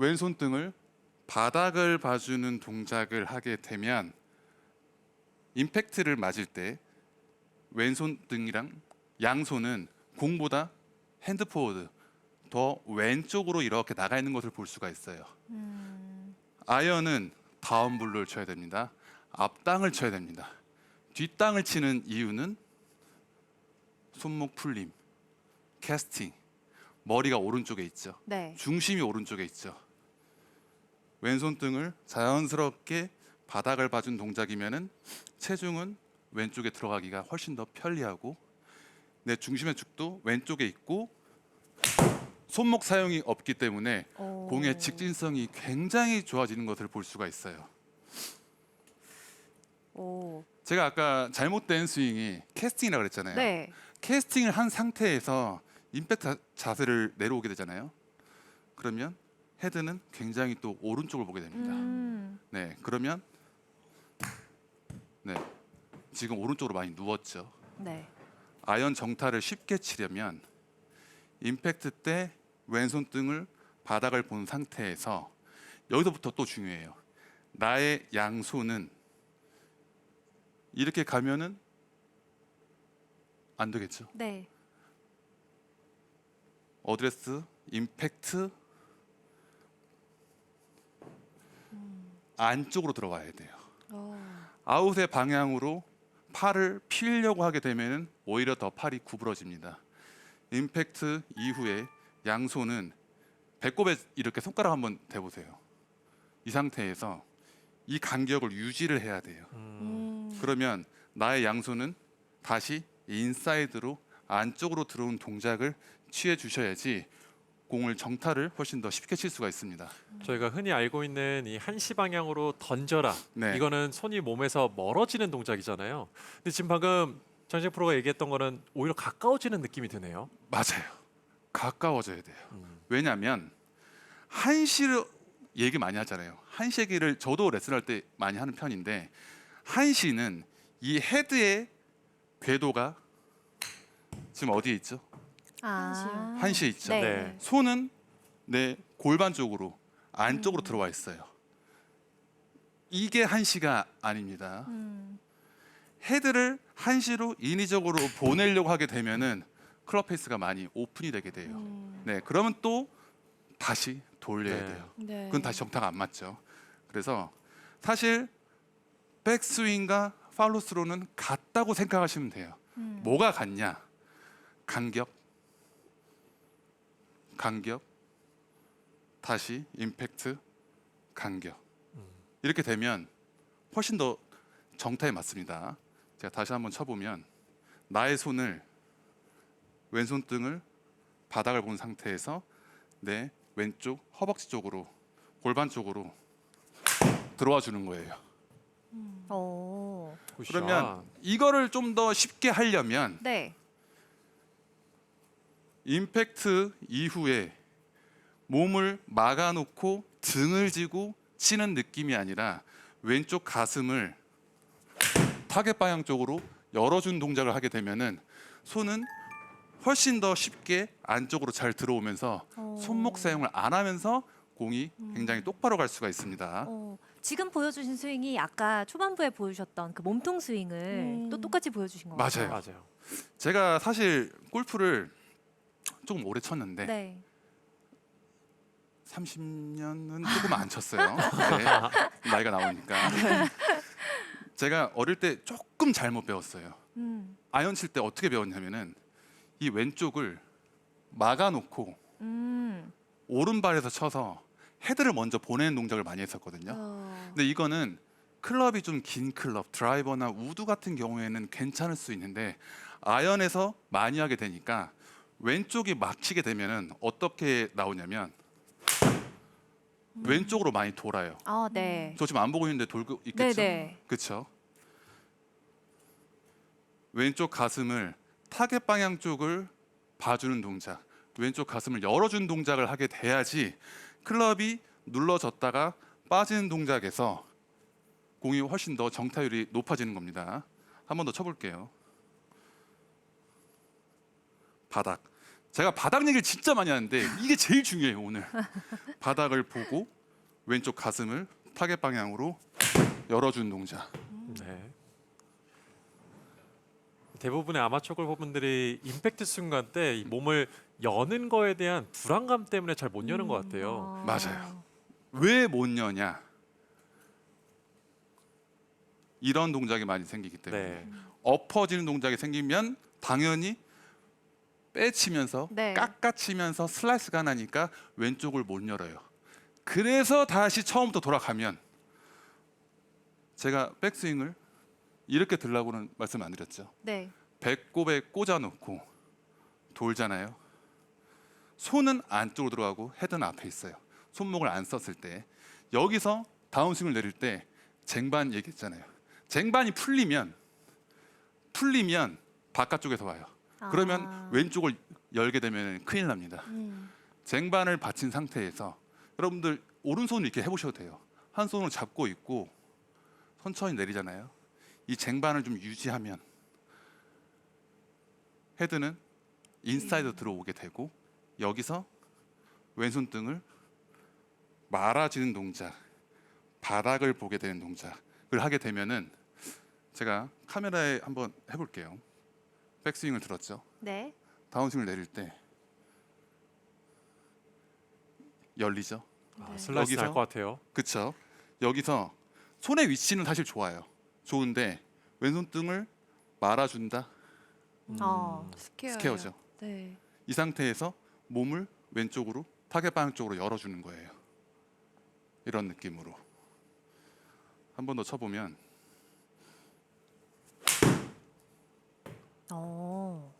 왼손 등을 바닥을 봐주는 동작을 하게 되면 임팩트를 맞을 때 왼손 등이랑 양손은 공보다 핸드 포워드 더 왼쪽으로 이렇게 나가 있는 것을 볼 수가 있어요. 음, 아이언은 다운블로를 쳐야 됩니다. 앞 땅을 쳐야 됩니다. 뒷 땅을 치는 이유는 손목 풀림, 캐스팅, 머리가 오른쪽에 있죠. 네. 중심이 오른쪽에 있죠. 왼손 등을 자연스럽게 바닥을 봐준 동작이면은 체중은 왼쪽에 들어가기가 훨씬 더 편리하고 내 중심의 축도 왼쪽에 있고 손목 사용이 없기 때문에 오. 공의 직진성이 굉장히 좋아지는 것을 볼 수가 있어요. 오. 제가 아까 잘못된 스윙이 캐스팅이라고 그랬잖아요. 네. 캐스팅을 한 상태에서 임팩트 자- 자세를 내려오게 되잖아요. 그러면 헤드는 굉장히 또 오른쪽을 보게 됩니다. 음. 네, 그러면 네, 지금 오른쪽으로 많이 누웠죠. 네. 아이언 정타를 쉽게 치려면 임팩트 때 왼손 등을 바닥을 본 상태에서 여기서부터 또 중요해요. 나의 양손은 이렇게 가면은 안 되겠죠. 네. 어드레스, 임팩트 안쪽으로 들어와야 돼요. 오. 아웃의 방향으로 팔을 피려고 하게 되면 오히려 더 팔이 구부러집니다. 임팩트 이후에 양손은 배꼽에 이렇게 손가락 한번 대보세요. 이 상태에서 이 간격을 유지를 해야 돼요. 음. 그러면 나의 양손은 다시 인사이드로 안쪽으로 들어온 동작을 취해 주셔야지 공을 정타를 훨씬 더 쉽게 칠 수가 있습니다. 저희가 흔히 알고 있는 이 한시 방향으로 던져라. 네. 이거는 손이 몸에서 멀어지는 동작이잖아요. 근데 지금 방금 전식 프로가 얘기했던 거는 오히려 가까워지는 느낌이 드네요. 맞아요. 가까워져야 돼요. 음. 왜냐하면 한시를 얘기 많이 하잖아요. 한시 얘기를 저도 레슨할 때 많이 하는 편인데 한시는 이 헤드의 궤도가 지금 어디에 있죠? 아. 한시에 있죠. 네. 네. 손은 내 골반 쪽으로 안쪽으로 들어와 있어요. 이게 한시가 아닙니다. 음. 헤드를 한시로 인위적으로 보내려고 하게 되면은 클럽 페이스가 많이 오픈이 되게 돼요. 음. 네, 그러면 또 다시 돌려야 네. 돼요. 네. 그건 다시 정타가 안 맞죠. 그래서 사실 백스윙과 팔로스로는 같다고 생각하시면 돼요. 음. 뭐가 같냐? 간격, 간격, 다시 임팩트, 간격. 음. 이렇게 되면 훨씬 더 정타에 맞습니다. 제가 다시 한번 쳐보면 나의 손을 왼손 등을 바닥을 본 상태에서 내 왼쪽 허벅지 쪽으로 골반 쪽으로 들어와 주는 거예요. 오. 굿샷. 그러면 이거를 좀 더 쉽게 하려면 네. 임팩트 이후에 몸을 막아놓고 등을 쥐고 치는 느낌이 아니라 왼쪽 가슴을 타겟 방향 쪽으로 열어준 동작을 하게 되면은 손은 훨씬 더 쉽게 안쪽으로 잘 들어오면서 오. 손목 사용을 안 하면서 공이 굉장히 똑바로 갈 수가 있습니다. 어, 지금 보여주신 스윙이 아까 초반부에 보여주셨던 그 몸통 스윙을 음. 또 똑같이 보여주신 거 맞아요. 맞아요. 제가 사실 골프를 조금 오래 쳤는데 네. 30년은 조금 안 쳤어요. 네, 나이가 나오니까. 제가 어릴 때 조금 잘못 배웠어요. 음. 아이언 칠때 어떻게 배웠냐면은 이 왼쪽을 막아놓고 음. 오른발에서 쳐서 헤드를 먼저 보내는 동작을 많이 했었거든요. 어. 근데 이거는 클럽이 좀 긴 클럽, 드라이버나 우드 같은 경우에는 괜찮을 수 있는데 아이언에서 많이 하게 되니까 왼쪽이 막히게 되면은 어떻게 나오냐면 왼쪽으로 많이 돌아요. 아, 네. 저 지금 안 보고 있는데 돌고 네, 있겠죠? 네. 그렇죠. 왼쪽 가슴을 타겟 방향 쪽을 봐주는 동작, 왼쪽 가슴을 열어준 동작을 하게 돼야지 클럽이 눌러졌다가 빠지는 동작에서 공이 훨씬 더 정타율이 높아지는 겁니다. 한 번 더 쳐볼게요. 바닥. 제가 바닥 얘기를 진짜 많이 하는데 이게 제일 중요해요 오늘. 바닥을 보고 왼쪽 가슴을 타겟 방향으로 열어준 동작. 네. 대부분의 아마추어 골퍼분들이 임팩트 순간 때 이 몸을 여는 거에 대한 불안감 때문에 잘 못 여는 것 같아요. 아. 맞아요. 왜 못 여냐? 이런 동작이 많이 생기기 때문에 네. 엎어지는 동작이 생기면 당연히 빼치면서 네. 깎아치면서 슬라이스가 나니까 왼쪽을 못 열어요. 그래서 다시 처음부터 돌아가면 제가 백스윙을 이렇게 들라고는 말씀 안 드렸죠. 네. 배꼽에 꽂아놓고 돌잖아요. 손은 안쪽으로 들어가고 헤드는 앞에 있어요. 손목을 안 썼을 때 여기서 다운스윙을 내릴 때 쟁반 얘기했잖아요. 쟁반이 풀리면 풀리면 바깥쪽에서 와요. 그러면 아. 왼쪽을 열게 되면 큰일 납니다. 음. 쟁반을 받친 상태에서 여러분들 오른손을 이렇게 해보셔도 돼요. 한 손을 잡고 있고 천천히 내리잖아요. 이 쟁반을 좀 유지하면 헤드는 인사이드 들어오게 되고 여기서 왼손 등을 말아지는 동작, 바닥을 보게 되는 동작을 하게 되면은 제가 카메라에 한번 해볼게요. 백스윙을 들었죠. 네. 다운스윙을 내릴 때 열리죠. 아, 네. 슬라이스 여기서? 날것 같아요. 그쵸? 여기서 손의 위치는 사실 좋아요. 좋은데 왼손 등을 말아준다. 어. 스퀘어요. 스퀘어죠. 네. 이 상태에서 몸을 왼쪽으로 타겟 방향 쪽으로 열어주는 거예요. 이런 느낌으로 한 번 더 쳐보면 어.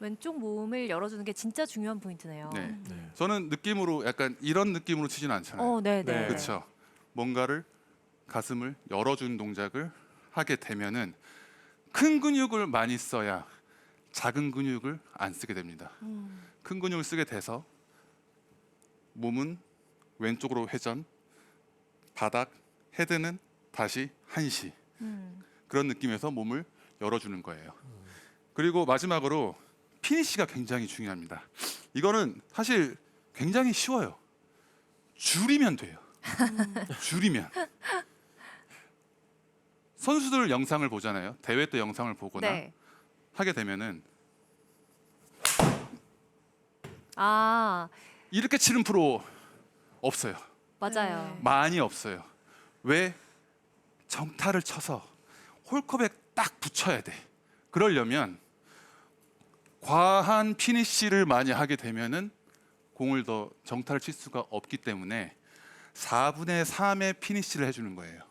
왼쪽 몸을 열어주는 게 진짜 중요한 포인트네요. 네. 네. 저는 느낌으로 약간 이런 느낌으로 치지는 않잖아요. 어, 네, 네. 네. 그렇죠. 뭔가를 가슴을 열어주는 동작을 하게 되면은 큰 근육을 많이 써야 작은 근육을 안 쓰게 됩니다. 음. 큰 근육을 쓰게 돼서 몸은 왼쪽으로 회전, 바닥, 헤드는 다시 한시 음. 그런 느낌에서 몸을 열어주는 거예요. 그리고 마지막으로 피니시가 굉장히 중요합니다. 이거는 사실 굉장히 쉬워요. 줄이면 돼요. 줄이면. 선수들 영상을 보잖아요. 대회 때 영상을 보거나 네. 하게 되면은 아, 이렇게 치는 프로 없어요. 맞아요. 네. 많이 없어요. 왜 정타를 쳐서 홀컵에 딱 붙여야 돼. 그러려면 과한 피니쉬를 많이 하게 되면은 공을 더 정타를 칠 수가 없기 때문에 4분의 3의 피니쉬를 해주는 거예요.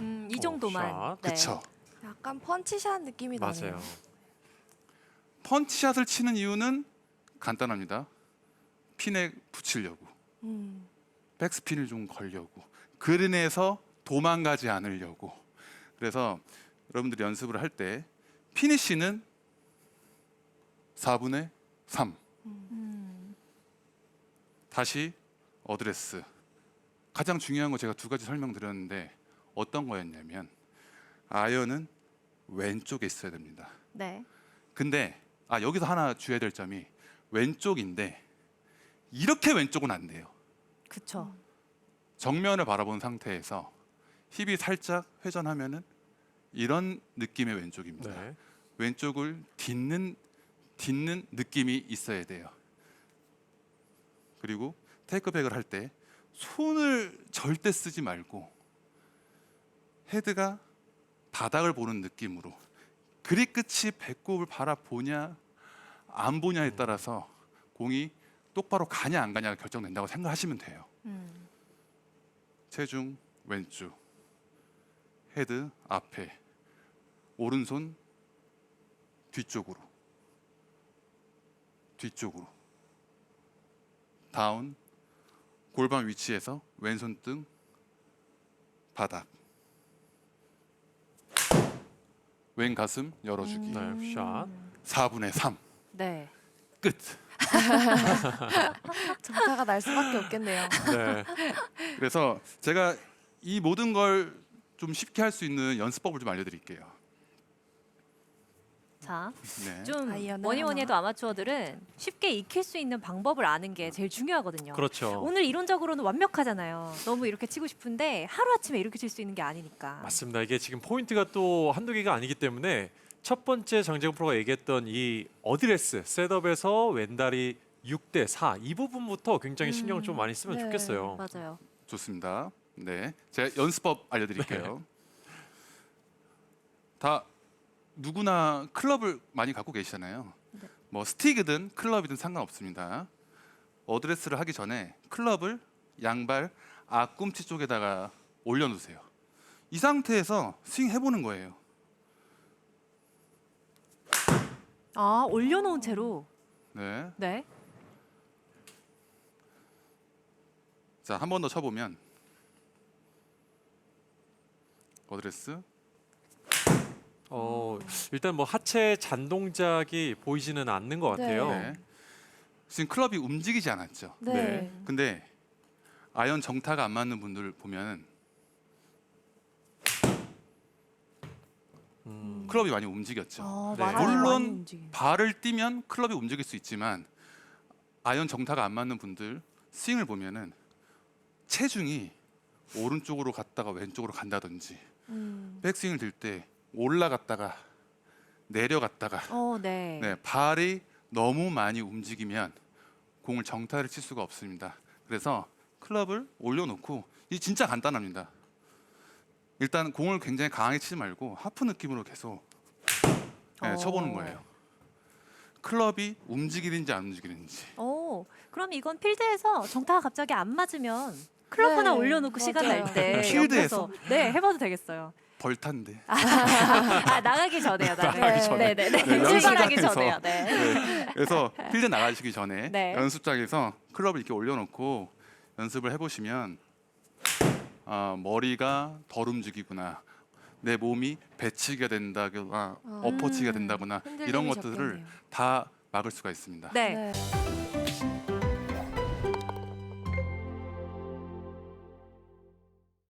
음, 이 어, 정도만. 샷. 네. 그렇죠. 약간 펀치샷 느낌이 나네요. 맞아요. 펀치샷을 치는 이유는 간단합니다. 핀에 붙이려고. 음. 백스핀을 좀 걸려고 그린에서 도망가지 않으려고 그래서 여러분들이 연습을 할 때 피니쉬는 4분의 3 음. 다시 어드레스 가장 중요한 거 제가 두 가지 설명드렸는데 어떤 거였냐면 아이언은 왼쪽에 있어야 됩니다 네. 근데 아 여기서 하나 주의해야 될 점이 왼쪽인데 이렇게 왼쪽은 안 돼요 그쵸. 정면을 바라본 상태에서 힙이 살짝 회전하면은 이런 느낌의 왼쪽입니다. 네. 왼쪽을 딛는 딛는 느낌이 있어야 돼요. 그리고 테이크백을 할 때 손을 절대 쓰지 말고 헤드가 바닥을 보는 느낌으로 그립 끝이 배꼽을 바라보냐 안 보냐에 따라서 공이 똑바로 가냐 안 가냐가 결정된다고 생각하시면 돼요. 음. 체중 왼쪽 헤드 앞에 오른손 뒤쪽으로 뒤쪽으로 다운 골반 위치에서 왼손 등 바닥 왼 가슴 열어주기 네, 샷. 4분의 3 네. 끝. 정타가 날 수밖에 없겠네요. 네. 그래서 제가 이 모든 걸 좀 쉽게 할 수 있는 연습법을 좀 알려드릴게요. 자, 네. 좀 뭐니 뭐니 하나. 해도 아마추어들은 쉽게 익힐 수 있는 방법을 아는 게 제일 중요하거든요. 그렇죠. 오늘 이론적으로는 완벽하잖아요. 너무 이렇게 치고 싶은데 하루 아침에 이렇게 칠 수 있는 게 아니니까. 맞습니다. 이게 지금 포인트가 또 한두 개가 아니기 때문에 첫 번째 장재훈 프로가 얘기했던 이 어드레스 셋업에서 왼다리 6대 4 이 부분부터 굉장히 신경을 좀 많이 쓰면 네. 좋겠어요. 맞아요. 좋습니다. 네, 제가 연습법 알려드릴게요. 다 누구나 클럽을 많이 갖고 계시잖아요. 네. 뭐 스틱이든 클럽이든 상관없습니다. 어드레스를 하기 전에 클럽을 양발 앞꿈치 쪽에다가 올려놓으세요. 이 상태에서 스윙 해보는 거예요. 아 올려놓은 채로. 네, 네. 자 한 번 더 쳐보면 어드레스 어, 일단 뭐 하체 잔 동작이 보이지는 않는 것 같아요. 네. 지금 클럽이 움직이지 않았죠. 네. 근데 아연 정타가 안 맞는 분들 보면 클럽이 많이 움직였죠. 어, 네. 물론 많이. 발을 뛰면 클럽이 움직일 수 있지만 아연 정타가 안 맞는 분들 스윙을 보면은 체중이 오른쪽으로 갔다가 왼쪽으로 간다든지 음. 백스윙을 들 때 올라갔다가 내려갔다가 어 네. 네, 발이 너무 많이 움직이면 공을 정타를 칠 수가 없습니다. 그래서 클럽을 올려놓고 이 진짜 간단합니다. 일단 공을 굉장히 강하게 치지 말고 하프 느낌으로 계속 네, 어. 쳐보는 거예요. 클럽이 움직이는지 안 움직이는지. 오, 그럼 이건 필드에서 정타가 갑자기 안 맞으면 클럽 네, 하나 올려놓고 시간 맞아요. 날 때 필드에서? 네 해봐도 되겠어요. 벌탄데. 아 나가기 전에요. 나가기 전에. 네네네. 네, 출발하기 연습장에서. 전에요. 네. 네, 그래서 필드 나가시기 전에 네. 연습장에서 클럽을 이렇게 올려놓고 연습을 해보시면 아, 머리가 덜 움직이구나. 내 몸이 배치기가 된다거나 아. 엎어치기가 된다거나 이런 흔들림이 것들을 적겠네요. 다 막을 수가 있습니다. 네. 네.